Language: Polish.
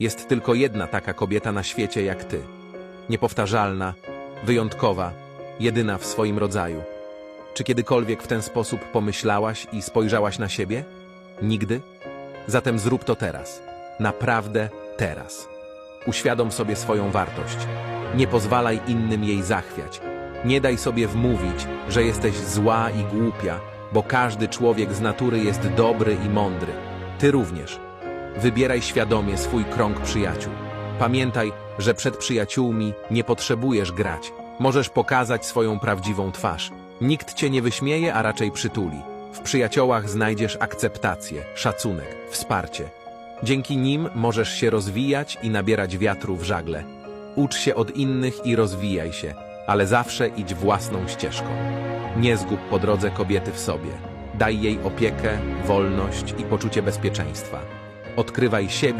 Jest tylko jedna taka kobieta na świecie jak ty. Niepowtarzalna, wyjątkowa, jedyna w swoim rodzaju. Czy kiedykolwiek w ten sposób pomyślałaś i spojrzałaś na siebie? Nigdy? Zatem zrób to teraz. Naprawdę teraz. Uświadom sobie swoją wartość. Nie pozwalaj innym jej zachwiać. Nie daj sobie wmówić, że jesteś zła i głupia, bo każdy człowiek z natury jest dobry i mądry. Ty również. Wybieraj świadomie swój krąg przyjaciół. Pamiętaj, że przed przyjaciółmi nie potrzebujesz grać. Możesz pokazać swoją prawdziwą twarz. Nikt cię nie wyśmieje, a raczej przytuli. W przyjaciołach znajdziesz akceptację, szacunek, wsparcie. Dzięki nim możesz się rozwijać i nabierać wiatru w żagle. Ucz się od innych i rozwijaj się, ale zawsze idź własną ścieżką. Nie zgub po drodze kobiety w sobie. Daj jej opiekę, wolność i poczucie bezpieczeństwa. Odkrywaj siebie